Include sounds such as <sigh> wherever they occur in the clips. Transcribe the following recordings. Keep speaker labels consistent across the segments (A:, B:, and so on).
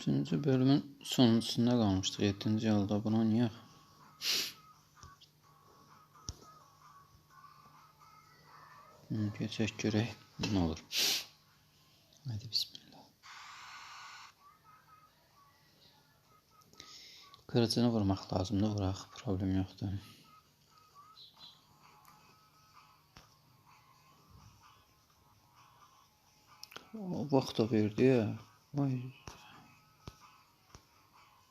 A: Üçüncü bölümün sonuncusunda kalmıştık. Yedinci yılda bunu oynayaq. Hmm, Geçək görək nə olur. Hadi bismillah. Kırıcını vurmaq lazımdır. Vuraq. Problem yoxdur. O vaxt da verdi ya. Vay.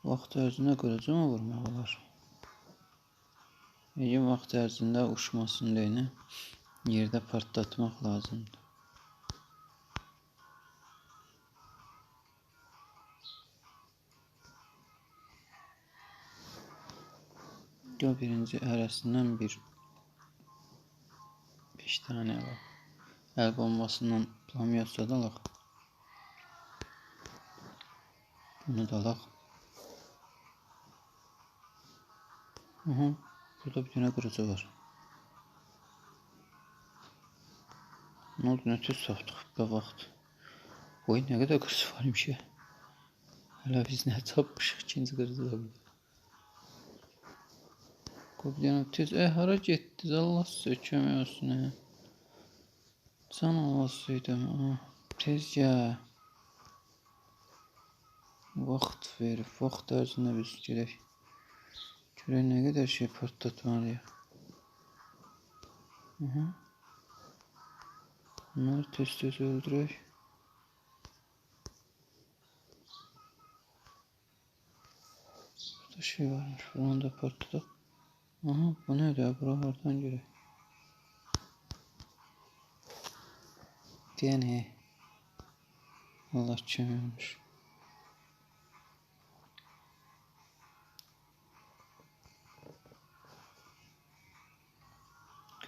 A: Vaxt ərzində qırıcı mı vurmaq olar? Eğer vaxt ərzində uçmasın deyə yerdə partlatmaq lazımdır. Yo birinci arasından bir beş tane var. El bombasından bulamıyorsa da alaq. Bunu da alaq. Aha, burada bir dənə qırıcı var. Nə oldu, nə tez çapdıq bə vaxt. Oy, nə qədər qırıcı var imişə. Hələ biz nə çapmışıq, ikinci qırıcı da burada. Qoy bir dənə tez, ə, hara getdiniz, Allah sizə kömək olsun, ah, ə. Can alasıydım, ə, tez gəl. Vaxt ver, vaxt ərzində biz gedək. Görək nə qədər şey partlatmalıyıq. Aha. Bunları tez tez öldürək. Burada şey varmış. Bunu da patladık. Aha bu ne ya? Buralardan göre. DNA. Allah çömürmüş.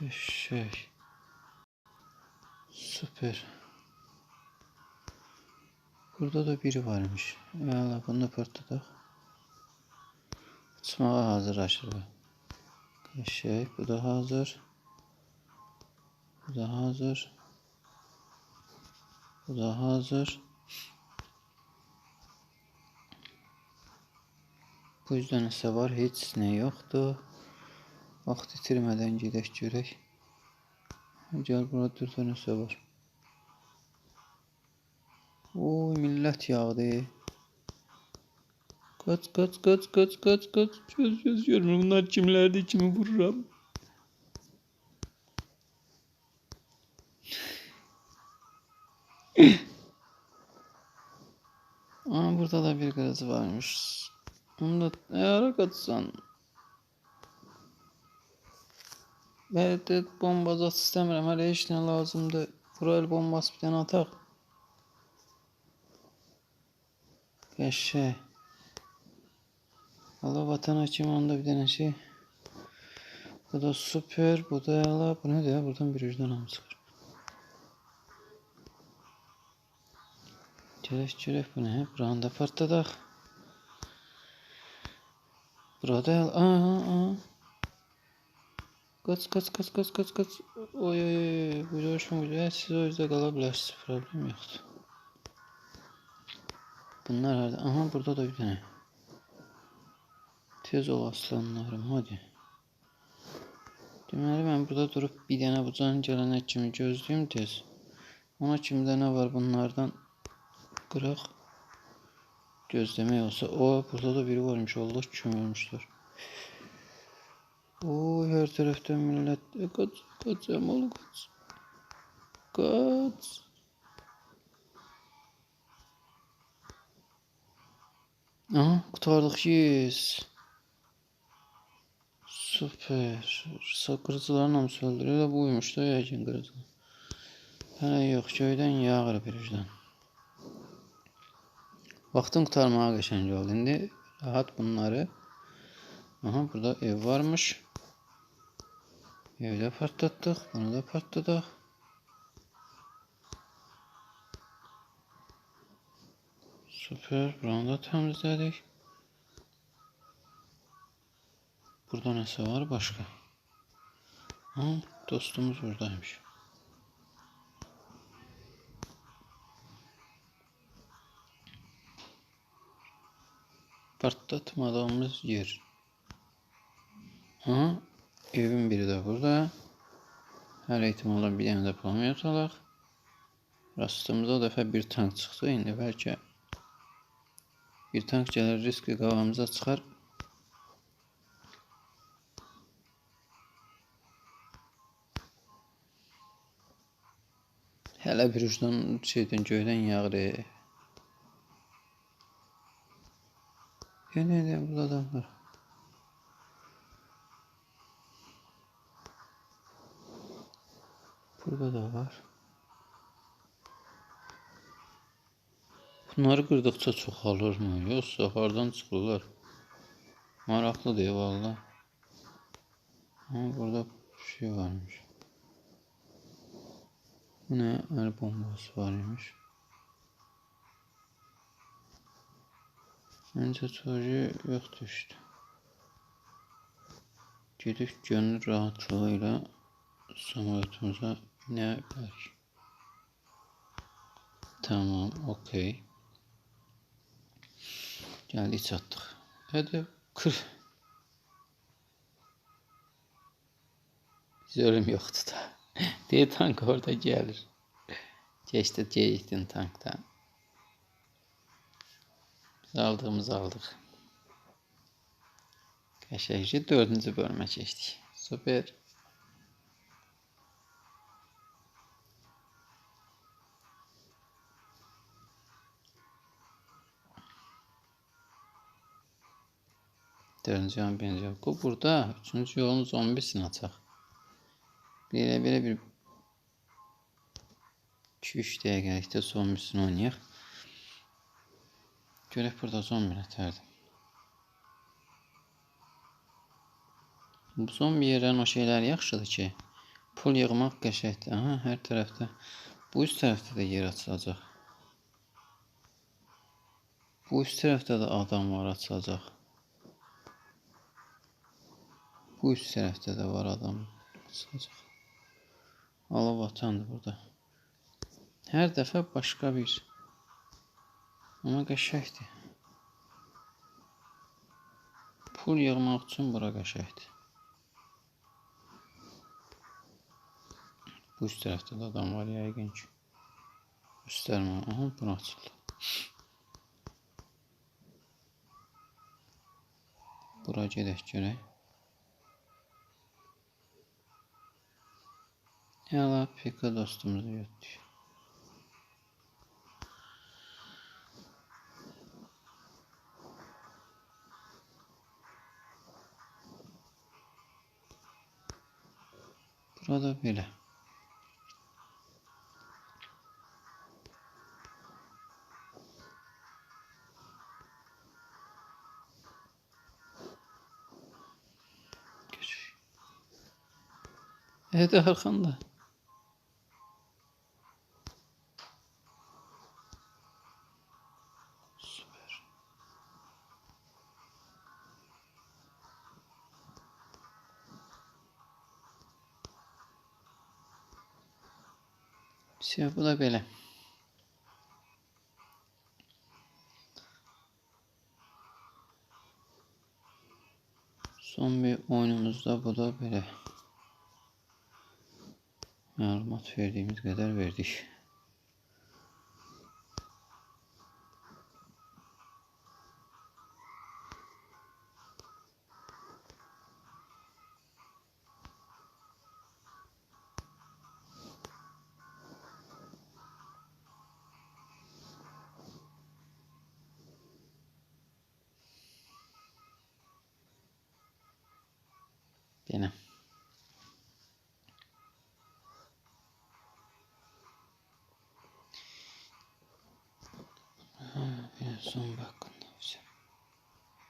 A: Şey. Süper. Burada da biri varmış. Allah bunu da patladık. Uçmağa hazırlaşır bu. Şey, bu da hazır. Bu da hazır. Bu da hazır. Bu yüzden ise var hiç ne yoktu. Vaxt itirmədən gedək görək. Gəl burada dörd dənəsə var. Oy millət yağdı. Kaç kaç kaç kaç kaç kaç. Çöz çöz görmüyorum. Bunlar kimlerdi kimi vururam. Aa burada da bir kırıcı varmış. Onu da ne ara katsan. Evet, evet bomba zat istemiyorum. Hele hiç ne lazımdı. Bura el bombası bir tane atak. Eşe. Allah vatan açayım onda bir tane şey. Bu da süper. Bu da yala. Bu ne ya? Buradan bir yüzden çıkar. Çörek çörek bu ne? Buranı da partladık. Burada yala. Aa, aa. Kaç kaç kaç kaç kaç kaç. Oy oy oy. Bu hoşuma gidiyor. Siz o yüzden kalabilirsiniz. Problem yoktu. Bunlar nerede? Aha burada da bir tane. Tez ol aslanlarım hadi. Deməli mən burada durub bir dənə bu can gələnə kimi gözləyim tez. Ona kimdə nə var bunlardan qıraq gözləmək olsa. O burada da biri varmış Allah kömürmüşlər. O her taraftan millet e, kaç kaç Cemal kaç. Kaç. Aha kurtardık yes. Süper. Sakırcılarla mı söndürüyor? Buymuş da yayın kırıcı. Hələ yox, göydən yağır bir ucdan. Vaxtın qurtarmağa qəşəng oldu. İndi rahat bunları. Aha burada ev varmış. Evde patlattık. Bunu da patladık. Süper. Buranı da temizledik. Burada nesi var başka? Ha, dostumuz buradaymış. Partlatmadığımız yer. Aha, evin biri de burada. Her ihtimalle bir tane de pulamyot alaq. Rastımıza o dəfə bir tank çıxdı. İndi bəlkə bir tank gəlir riski qavamıza çıxar. Hələ bir ucdan şeydən göydən yağır. Ya ne ne burada adam var. Burada da var. Bunları qırdıqca çoxalırmı? Yoxsa hardan çıxırlar? Maraqlıdır valla. Ama burada bir şey varmış. Bu ne? El bombası varmış. Məncə çocuğu yoxdur işte. Gedib gönül rahatlığı ilə minə bilərik. Tamam, okey. Gəldik çatdıq. Hadi kır. Zölüm yoxdur da. <laughs> Deyə tank orada gəlir. Keçdi, geyikdin tankdan. Biz aldığımızı aldıq. Qəşəngcə dördüncü bölümə keçdik. Super. Birinci yan. Bu burada. Üçüncü yolun zombisini açaq. Belə belə bir 2-3 dəqiqəlikdə zombisini oynayaq. Görək burada zombi nətərdir. Bu zombi yerlərin o şeylər yaxşıdır ki, pul yığmaq qəşəngdir. Aha, hər tərəfdə. Bu üst tərəfdə də yer açılacaq. Bu üst tərəfdə də adam var açılacaq. Bu üst tərəfdə də var adam açılacaq. Allah vatandır burada. Hər dəfə başqa bir. Amma qəşəngdir. Pul yığmaq üçün bura qəşəngdir. Bu üst tərəfdə də adam var yəqin ki. Göstərmə. Aha, bura açıldı. Bura gedək görək. Yala Pika dostumuzu götür. Burada. Geç. Evet arkanda. Siyah bu da belə. Son bir oyunumuzda bu da belə. Məlumat verdiyimiz qədər verdik. Belə. Ha, son bak.